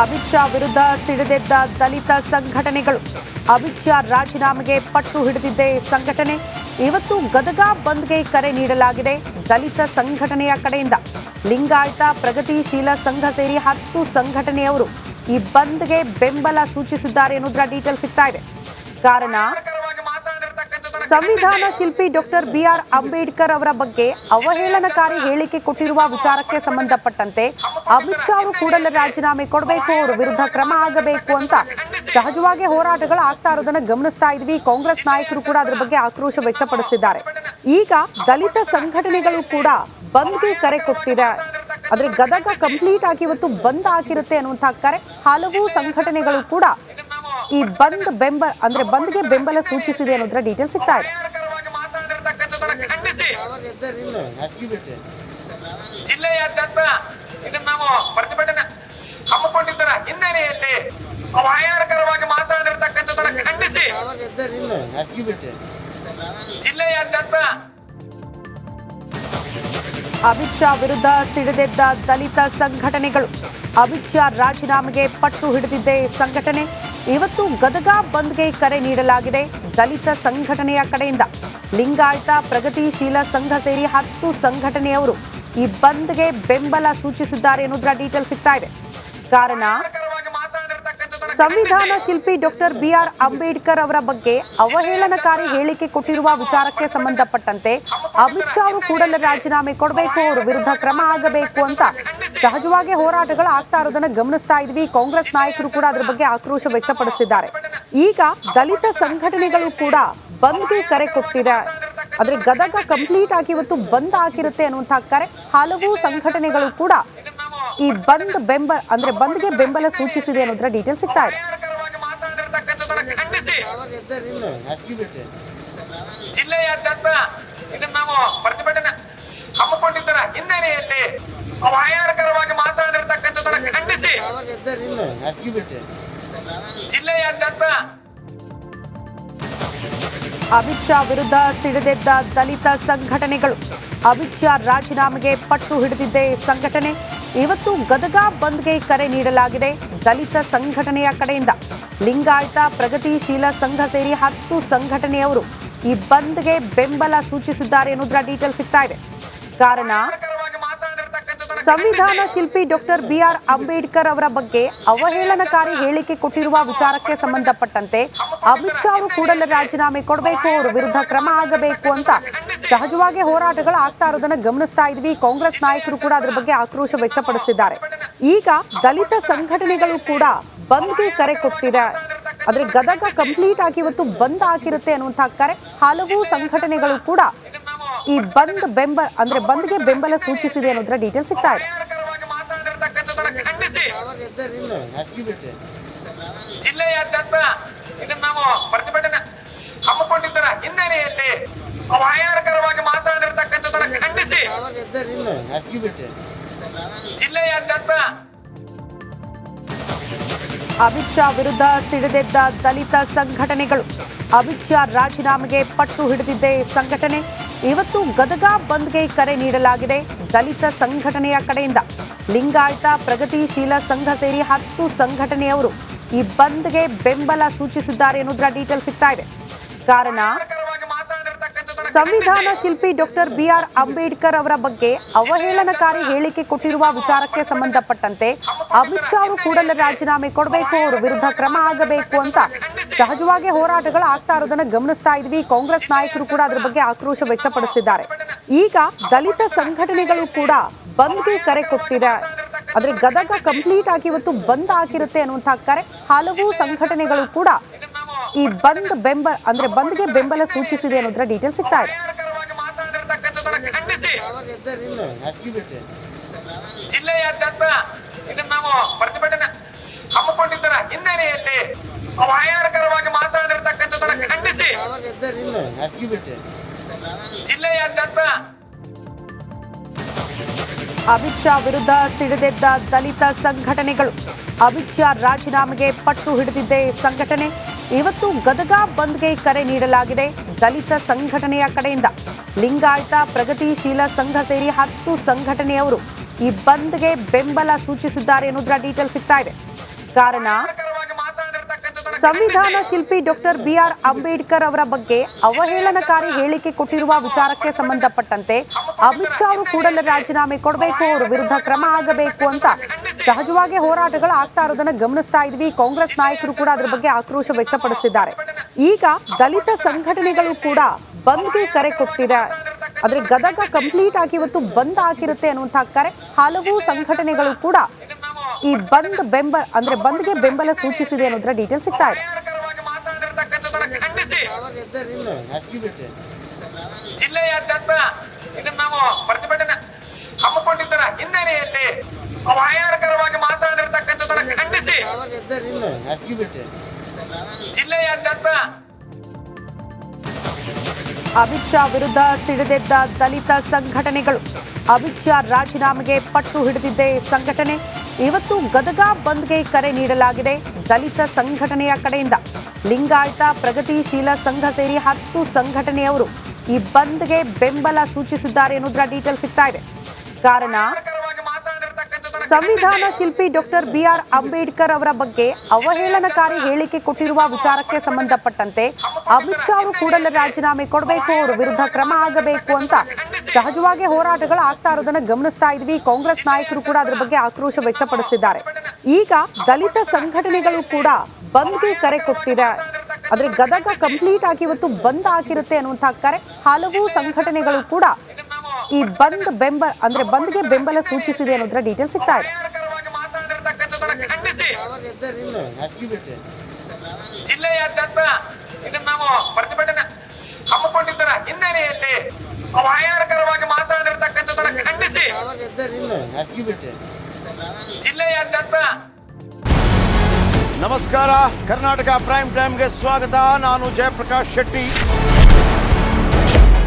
ಅಮಿತ್ ಶಾ ವಿರುದ್ಧ ಸಿಡಿದೆದ್ದ ದಲಿತ ಸಂಘಟನೆಗಳು. ಅಮಿತ್ ಶಾ ರಾಜೀನಾಮೆಗೆ ಪಟ್ಟು ಹಿಡಿದಿದ್ದೇ ಸಂಘಟನೆ. ಇವತ್ತು ಗದಗ ಬಂದ್ಗೆ ಕರೆ ನೀಡಲಾಗಿದೆ ದಲಿತ ಸಂಘಟನೆಯ ಕಡೆಯಿಂದ. ಲಿಂಗಾಯತ ಪ್ರಗತಿಶೀಲ ಸಂಘ ಸೇರಿ ಹತ್ತು ಸಂಘಟನೆಯವರು ಈ ಬಂದ್ಗೆ ಬೆಂಬಲ ಸೂಚಿಸಿದ್ದಾರೆ ಎನ್ನುವುದರ ಡೀಟೇಲ್ ಸಿಗ್ತಾ ಇದೆ. ಕಾರಣ ಸಂವಿಧಾನ ಶಿಲ್ಪಿ ಡಾಕ್ಟರ್ ಬಿಆರ್ ಅಂಬೇಡ್ಕರ್ ಅವರ ಬಗ್ಗೆ ಅವಹೇಳನಕಾರಿ ಹೇಳಿಕೆ ಕೊಟ್ಟಿರುವ ವಿಚಾರಕ್ಕೆ ಸಂಬಂಧಪಟ್ಟಂತೆ ಅಮಿತ್ ಶಾ ಅವರು ಕೂಡಲೇ ರಾಜೀನಾಮೆ ಕೊಡಬೇಕು, ಅವರ ವಿರುದ್ಧ ಕ್ರಮ ಆಗಬೇಕು ಅಂತ ಸಹಜವಾಗಿ ಹೋರಾಟಗಳು ಆಗ್ತಾ ಇರೋದನ್ನ ಗಮನಿಸ್ತಾ ಇದ್ವಿ. ಕಾಂಗ್ರೆಸ್ ನಾಯಕರು ಕೂಡ ಅದರ ಬಗ್ಗೆ ಆಕ್ರೋಶ ವ್ಯಕ್ತಪಡಿಸುತ್ತಿದ್ದಾರೆ ಈಗ ದಲಿತ ಸಂಘಟನೆಗಳು ಕೂಡ ಬಂದ್ಗೆ ಕರೆ ಕೊಟ್ಟಿದೆ. ಅಂದ್ರೆ ಗದಗ ಕಂಪ್ಲೀಟ್ ಆಗಿ ಇವತ್ತು ಬಂದ್ ಆಗಿರುತ್ತೆ ಅನ್ನುವಂತಹ ಕರೆ. ಹಲವು ಸಂಘಟನೆಗಳು ಕೂಡ ಈ ಬಂದ್ ಬೆಂಬಲ ಅಂದ್ರೆ ಬಂದ್ಗೆ ಬೆಂಬಲ ಸೂಚಿಸಿದೆ ಅನ್ನೋದ್ರ ಡೀಟೇಲ್ ಸಿಗ್ತಾ ಇದೆ. ಜಿಲ್ಲೆಯಾದ್ಯಂತ ಇದನ್ನ ನಾವು ಪ್ರತಿಭಟನೆ ಹಮ್ಮಿಕೊಂಡಿದ್ದರ ಹಿನ್ನೆಲೆಯಲ್ಲಿ ಅಪಾಯಕರವಾಗಿ ಮಾತನಾಡಿರ್ತಕ್ಕಂಥದ್ದನ್ನ ಖಂಡಿಸಿ. ಜಿಲ್ಲೆಯಾದ್ಯಂತ ಅಮಿತ್ ಶಾ ವಿರುದ್ಧ ಸಿಡಿದೆದ್ದ ದಲಿತ ಸಂಘಟನೆಗಳು. ಅಮಿತ್ ಶಾ ರಾಜೀನಾಮೆಗೆ ಪಟ್ಟು ಹಿಡಿದಿದ್ದೇ ಸಂಘಟನೆ. ಇವತ್ತು ಗದಗ ಬಂದ್ಗೆ ಕರೆ ನೀಡಲಾಗಿದೆ. ದಲಿತ ಸಂಘಟನೆಯ ಕಡೆಯಿಂದ ಲಿಂಗಾಯತ ಪ್ರಗತಿಶೀಲ ಸಂಘ ಸೇರಿ ಹತ್ತು ಸಂಘಟನೆಯವರು ಈ ಬಂದ್ಗೆ ಬೆಂಬಲ ಸೂಚಿಸಿದ್ದಾರೆ ಎನ್ನುವುದರ ಡೀಟೇಲ್ ಸಿಗ್ತಾ ಇದೆ. ಕಾರಣ ಸಂವಿಧಾನ ಶಿಲ್ಪಿ ಡಾಕ್ಟರ್ ಬಿಆರ್ ಅಂಬೇಡ್ಕರ್ ಅವರ ಬಗ್ಗೆ ಅವಹೇಳನಕಾರಿ ಹೇಳಿಕೆ ಕೊಟ್ಟಿರುವ ವಿಚಾರಕ್ಕೆ ಸಂಬಂಧಪಟ್ಟಂತೆ ಅಮಿತ್ ಶಾ ಅವರು ಕೂಡಲೇ ರಾಜೀನಾಮೆ ಕೊಡಬೇಕು, ಅವರ ವಿರುದ್ಧ ಕ್ರಮ ಆಗಬೇಕು ಅಂತ ಸಹಜವಾಗಿ ಹೋರಾಟಗಳು ಆಗ್ತಾ ಇರೋದನ್ನ ಗಮನಿಸ್ತಾ ಇದ್ವಿ. ಕಾಂಗ್ರೆಸ್ ನಾಯಕರು ಕೂಡ ಅದರ ಬಗ್ಗೆ ಆಕ್ರೋಶ ವ್ಯಕ್ತಪಡಿಸ್ತಿದ್ದಾರೆ. ಈಗ ದಲಿತ ಸಂಘಟನೆಗಳು ಕೂಡ ಬಂದ್ಗೆ ಕರೆ ಕೊಟ್ಟಿದೆ. ಆದರೆ ಗದಗ ಕಂಪ್ಲೀಟ್ ಆಗಿ ಇವತ್ತು ಬಂದ್ ಆಗಿರುತ್ತೆ ಅನ್ನುವಂಥ ಕರೆ. ಹಲವು ಸಂಘಟನೆಗಳು ಕೂಡ ಈ ಬಂದ್ ಬೆಂಬಲ ಅಂದ್ರೆ ಬಂದ್ಗೆ ಬೆಂಬಲ ಸೂಚಿಸಿದೆ ಅನ್ನೋದ್ರ ಡೀಟೇಲ್ ಸಿಗ್ತಾ ಇದೆ. ಜಿಲ್ಲೆಯಾದ್ಯಂತ ಇದನ್ನ ನಾವು ಪ್ರತಿಭಟನೆ ಹಮ್ಮಿಕೊಂಡಿದ್ದರ ಹಿನ್ನೆಲೆಯಲ್ಲಿ ಅಪಾಯಕರವಾಗಿ ಮಾತನಾಡಿರ್ತಕ್ಕಂಥದ್ದನ್ನ ಖಂಡಿಸಿ. ಜಿಲ್ಲೆಯಾದ್ಯಂತ ಅಮಿತ್ ಶಾ ವಿರುದ್ಧ ಸಿಡಿದೆದ್ದ ದಲಿತ ಸಂಘಟನೆಗಳು. ಅಮಿತ್ ಶಾ ರಾಜೀನಾಮೆಗೆ ಪಟ್ಟು ಹಿಡಿದಿದ್ದೇ ಸಂಘಟನೆ. ಇವತ್ತು ಗದಗ ಬಂದ್ಗೆ ಕರೆ ನೀಡಲಾಗಿದೆ. ದಲಿತ ಸಂಘಟನೆಯ ಕಡೆಯಿಂದ ಲಿಂಗಾಯತ ಪ್ರಗತಿಶೀಲ ಸಂಘ ಸೇರಿ ಹತ್ತು ಸಂಘಟನೆಯವರು ಈ ಬಂದ್ಗೆ ಬೆಂಬಲ ಸೂಚಿಸಿದ್ದಾರೆ ಎನ್ನುವುದರ ಡೀಟೇಲ್ ಸಿಗ್ತಾ ಇದೆ. ಕಾರಣ ಸಂವಿಧಾನ ಶಿಲ್ಪಿ ಡಾಕ್ಟರ್ ಬಿಆರ್ ಅಂಬೇಡ್ಕರ್ ಅವರ ಬಗ್ಗೆ ಅವಹೇಳನಕಾರಿ ಹೇಳಿಕೆ ಕೊಟ್ಟಿರುವ ವಿಚಾರಕ್ಕೆ ಸಂಬಂಧಪಟ್ಟಂತೆ ಅಮಿತ್ ಶಾ ಅವರು ಕೂಡಲೇ ರಾಜೀನಾಮೆ ಕೊಡಬೇಕು, ಅವರ ವಿರುದ್ಧ ಕ್ರಮ ಆಗಬೇಕು ಅಂತ ಸಹಜವಾಗಿ ಹೋರಾಟಗಳು ಆಗ್ತಾ ಇರೋದನ್ನ ಗಮನಿಸ್ತಾ ಇದ್ವಿ. ಕಾಂಗ್ರೆಸ್ ನಾಯಕರು ಕೂಡ ಅದ್ರ ಬಗ್ಗೆ ಆಕ್ರೋಶ ವ್ಯಕ್ತಪಡಿಸ್ತಿದ್ದಾರೆ. ಈಗ ದಲಿತ ಸಂಘಟನೆಗಳು ಕೂಡ ಬಂದ್ಗೆ ಕರೆ ಕೊಟ್ಟಿದೆ. ಅಂದ್ರೆ ಗದಗ ಕಂಪ್ಲೀಟ್ ಆಗಿ ಇವತ್ತು ಬಂದ್ ಆಗಿರುತ್ತೆ ಅನ್ನುವಂತಹ ಕರೆ. ಹಲವು ಸಂಘಟನೆಗಳು ಕೂಡ ಈ ಬಂದ್ ಬೆಂಬಲ ಅಂದ್ರೆ ಬಂದ್ಗೆ ಬೆಂಬಲ ಸೂಚಿಸಿದೆ ಅನ್ನೋದ್ರ ಡೀಟೇಲ್ ಸಿಗ್ತಾ ಇದೆ. ಜಿಲ್ಲೆಯಾದ್ಯಂತ ಇದನ್ನ ನಾವು ಪ್ರತಿಭಟನೆ ಹಮ್ಮಿಕೊಂಡಿದ್ದರ ಹಿನ್ನೆಲೆಯಲ್ಲಿ ಅಪಾಯಕರವಾಗಿ ಮಾತನಾಡಿರ್ತಕ್ಕಂಥದ್ದನ್ನ ಖಂಡಿಸಿ. ಜಿಲ್ಲೆಯಾದ್ಯಂತ ಅಮಿತ್ ಶಾ ವಿರುದ್ಧ ಸಿಡಿದೆದ್ದ ದಲಿತ ಸಂಘಟನೆಗಳು. ಅಮಿತ್ ಶಾ ರಾಜೀನಾಮೆಗೆ ಪಟ್ಟು ಹಿಡಿದಿದ್ದೇ ಸಂಘಟನೆ. ಇವತ್ತು ಗದಗ ಬಂದ್ಗೆ ಕರೆ ನೀಡಲಾಗಿದೆ. ದಲಿತ ಸಂಘಟನೆಯ ಕಡೆಯಿಂದ ಲಿಂಗಾಯತ ಪ್ರಗತಿಶೀಲ ಸಂಘ ಸೇರಿ ಹತ್ತು ಸಂಘಟನೆಯವರು ಈ ಬಂದ್ಗೆ ಬೆಂಬಲ ಸೂಚಿಸಿದ್ದಾರೆ ಎನ್ನುವುದರ ಡೀಟೇಲ್ ಸಿಗ್ತಾ ಇದೆ. ಕಾರಣ ಸಂವಿಧಾನ ಶಿಲ್ಪಿ ಡಾಕ್ಟರ್ ಬಿಆರ್ ಅಂಬೇಡ್ಕರ್ ಅವರ ಬಗ್ಗೆ ಅವಹೇಳನಕಾರಿ ಹೇಳಿಕೆ ಕೊಟ್ಟಿರುವ ವಿಚಾರಕ್ಕೆ ಸಂಬಂಧಪಟ್ಟಂತೆ ಅಮಿತ್ ಶಾ ಅವರು ಕೂಡಲೇ ರಾಜೀನಾಮೆ ಕೊಡಬೇಕು, ಅವರ ವಿರುದ್ಧ ಕ್ರಮ ಆಗಬೇಕು ಅಂತ ಸಹಜವಾಗಿ ಹೋರಾಟಗಳು ಆಗ್ತಾ ಇರೋದನ್ನ ಗಮನಿಸ್ತಾ ಇದ್ವಿ. ಕಾಂಗ್ರೆಸ್ ನಾಯಕರು ಕೂಡ ಅದರ ಬಗ್ಗೆ ಆಕ್ರೋಶ ವ್ಯಕ್ತಪಡಿಸ್ತಿದ್ದಾರೆ. ಈಗ ದಲಿತ ಸಂಘಟನೆಗಳು ಕೂಡ ಬಂದ್ಗೆ ಕರೆ ಕೊಟ್ಟಿದೆ. ಆದರೆ ಗದಗ ಕಂಪ್ಲೀಟ್ ಆಗಿ ಇವತ್ತು ಬಂದ್ ಆಗಿರುತ್ತೆ ಅನ್ನುವಂಥ ಕರೆ ಹಲವು ಸಂಘಟನೆಗಳು ಕೂಡ ಈ ಬಂದ್ ಬೆಂಬಲ ಅಂದ್ರೆ ಬಂದ್ಗೆ ಬೆಂಬಲ ಸೂಚಿಸಿದೆ ಅನ್ನೋದ್ರ ಡೀಟೇಲ್ ಸಿಗ್ತಾ ಇದೆ. ಜಿಲ್ಲೆಯಾದ್ಯಂತ ಇದನ್ನ ನಾವು ಪ್ರತಿಭಟನೆ ಹಮ್ಮಿಕೊಂಡಿದ್ದರ ಹಿನ್ನೆಲೆಯಲ್ಲಿ ಅಪಾಯಕರವಾಗಿ ಮಾತನಾಡಿರ್ತಕ್ಕಂಥದ್ದನ್ನ ಖಂಡಿಸಿ. ಜಿಲ್ಲೆಯಾದ್ಯಂತ ಅಮಿತ್ ಶಾ ವಿರುದ್ಧ ಸಿಡಿದೆದ್ದ ದಲಿತ ಸಂಘಟನೆಗಳು. ಅಮಿತ್ ಶಾ ರಾಜೀನಾಮೆಗೆ ಪಟ್ಟು ಹಿಡಿದಿದ್ದೇ ಸಂಘಟನೆ. ಇವತ್ತು ಗದಗ ಬಂದ್ಗೆ ಕರೆ ನೀಡಲಾಗಿದೆ. ದಲಿತ ಸಂಘಟನೆಯ ಕಡೆಯಿಂದ ಲಿಂಗಾಯತ ಪ್ರಗತಿಶೀಲ ಸಂಘ ಸೇರಿ ಹತ್ತು ಸಂಘಟನೆಯವರು ಈ ಬಂದ್ಗೆ ಬೆಂಬಲ ಸೂಚಿಸಿದ್ದಾರೆ ಎನ್ನುವುದರ ಡೀಟೇಲ್ ಸಿಗ್ತಾ ಇದೆ. ಕಾರಣ, ಸಂವಿಧಾನ ಶಿಲ್ಪಿ ಡಾಕ್ಟರ್ ಬಿ ಆರ್ ಅಂಬೇಡ್ಕರ್ ಅವರ ಬಗ್ಗೆ ಅವಹೇಳನಕಾರಿ ಹೇಳಿಕೆ ಕೊಟ್ಟಿರುವ ವಿಚಾರಕ್ಕೆ ಸಂಬಂಧಪಟ್ಟಂತೆ ಅಮಿತ್ ಶಾ ಅವರು ಕೂಡಲೇ ರಾಜೀನಾಮೆ ಕೊಡಬೇಕು, ಅವರ ವಿರುದ್ಧ ಕ್ರಮ ಆಗಬೇಕು ಅಂತ ಸಹಜವಾಗಿ ಹೋರಾಟಗಳು ಆಗ್ತಾ ಇರೋದನ್ನ ಗಮನಿಸ್ತಾ ಇದ್ವಿ. ಕಾಂಗ್ರೆಸ್ ನಾಯಕರು ಕೂಡ ಅದರ ಬಗ್ಗೆ ಆಕ್ರೋಶ ವ್ಯಕ್ತಪಡಿಸ್ತಿದ್ದಾರೆ. ಈಗ ದಲಿತ ಸಂಘಟನೆಗಳು ಕೂಡ ಬಂದ್ಗೆ ಕರೆ ಕೊಟ್ಟಿದೆ. ಆದ್ರೆ ಗದಗ ಕಂಪ್ಲೀಟ್ ಆಗಿ ಇವತ್ತು ಬಂದ್ ಆಗಿರುತ್ತೆ ಅನ್ನುವಂತಹ ಕರೆ ಹಲವು ಸಂಘಟನೆಗಳು ಕೂಡ ಈ ಬಂದ್ ಬೆಂಬಲ ಅಂದ್ರೆ ಬಂದ್ಗೆ ಬೆಂಬಲ ಸೂಚಿಸಿದೆ ಅನ್ನೋದ್ರ ಡೀಟೇಲ್ ಸಿಗ್ತಾ ಇದೆ. ಜಿಲ್ಲೆಯಾದ್ಯಂತ ಇದನ್ನ ನಾವು ಪ್ರತಿಭಟನೆ ಹಮ್ಮಿಕೊಂಡಿದ್ದರ ಹಿನ್ನೆಲೆಯಲ್ಲಿ ಜಿಲ್ಲೆಯಾದ್ಯಂತ ಅಮಿತ್ ಶಾ ವಿರುದ್ಧ ಸಿಡಿದೆದ್ದ ದಲಿತ ಸಂಘಟನೆಗಳು. ಅಮಿತ್ ಶಾ ರಾಜೀನಾಮೆಗೆ ಪಟ್ಟು ಹಿಡಿದಿದ್ದೆ ಸಂಘಟನೆ. ಇವತ್ತು ಗದಗ ಬಂದ್ಗೆ ಕರೆ ನೀಡಲಾಗಿದೆ ದಲಿತ ಸಂಘಟನೆಯ ಕಡೆಯಿಂದ. ಲಿಂಗಾಯತ ಪ್ರಗತಿಶೀಲ ಸಂಘ ಸೇರಿ ಹತ್ತು ಸಂಘಟನೆಯವರು ಈ ಬಂದ್ಗೆ ಬೆಂಬಲ ಸೂಚಿಸಿದ್ದಾರೆ ಎನ್ನುವುದರ ಡೀಟೇಲ್ ಸಿಗ್ತಾ ಇದೆ. ಕಾರಣ ಸಂವಿಧಾನ ಶಿಲ್ಪಿ ಡಾಕ್ಟರ್ ಬಿ ಆರ್ ಅಂಬೇಡ್ಕರ್ ಅವರ ಬಗ್ಗೆ ಅವಹೇಳನಕಾರಿ ಹೇಳಿಕೆ ಕೊಟ್ಟಿರುವ ವಿಚಾರಕ್ಕೆ ಸಂಬಂಧಪಟ್ಟಂತೆ ಅಮಿತ್ ಶಾ ಅವರು ಕೂಡಲೇ ರಾಜೀನಾಮೆ ಕೊಡಬೇಕು, ಅವರ ವಿರುದ್ಧ ಕ್ರಮ ಆಗಬೇಕು ಅಂತ ಸಹಜವಾಗಿ ಹೋರಾಟಗಳು ಆಗ್ತಾ ಇರೋದನ್ನ ಗಮನಿಸ್ತಾ ಇದ್ವಿ. ಕಾಂಗ್ರೆಸ್ ನಾಯಕರು ಕೂಡ ಅದರ ಬಗ್ಗೆ ಆಕ್ರೋಶ ವ್ಯಕ್ತಪಡಿಸುತ್ತಿದ್ದಾರೆ ಈಗ ದಲಿತ ಸಂಘಟನೆಗಳು ಕೂಡ ಬಂದ್ಗೆ ಕರೆ ಕೊಟ್ಟಿದೆ. ಆದರೆ ಗದಗ ಕಂಪ್ಲೀಟ್ ಆಗಿ ಇವತ್ತು ಬಂದ್ ಆಗಿರುತ್ತೆ ಅನ್ನುವಂತಹ ಕರೆ, ಹಲವು ಸಂಘಟನೆಗಳು ಕೂಡ ಈ ಬಂದ್ ಬೆಂಬಲ ಅಂದ್ರೆ ಬಂದ್ಗೆ ಬೆಂಬಲ ಸೂಚಿಸಿದೆ ಅನ್ನೋದ್ರ ಡೀಟೇಲ್ ಸಿಗ್ತಾ ಇದೆ. ಜಿಲ್ಲೆಯಾದ್ಯಂತ ಇದನ್ನ ನಾವು ಪ್ರತಿಭಟನೆ ಹಮ್ಮಿಕೊಂಡಿದ್ದರ ಹಿನ್ನೆಲೆಯಲ್ಲಿ ಅಪಾಯಕರವಾಗಿ ಮಾತನಾಡಿರ್ತಕ್ಕಂಥದನ್ನ ಖಂಡಿಸಿ. ಜಿಲ್ಲೆಯಾದ್ಯಂತ ನಮಸ್ಕಾರ. ಕರ್ನಾಟಕ ಪ್ರೈಮ್ ಟೈಮ್ಗೆ ಸ್ವಾಗತ. ನಾನು ಜಯಪ್ರಕಾಶ್ ಶೆಟ್ಟಿ.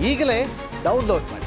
ಈಗಲೇ ಡೌನ್ಲೋಡ್ ಮಾಡಿ.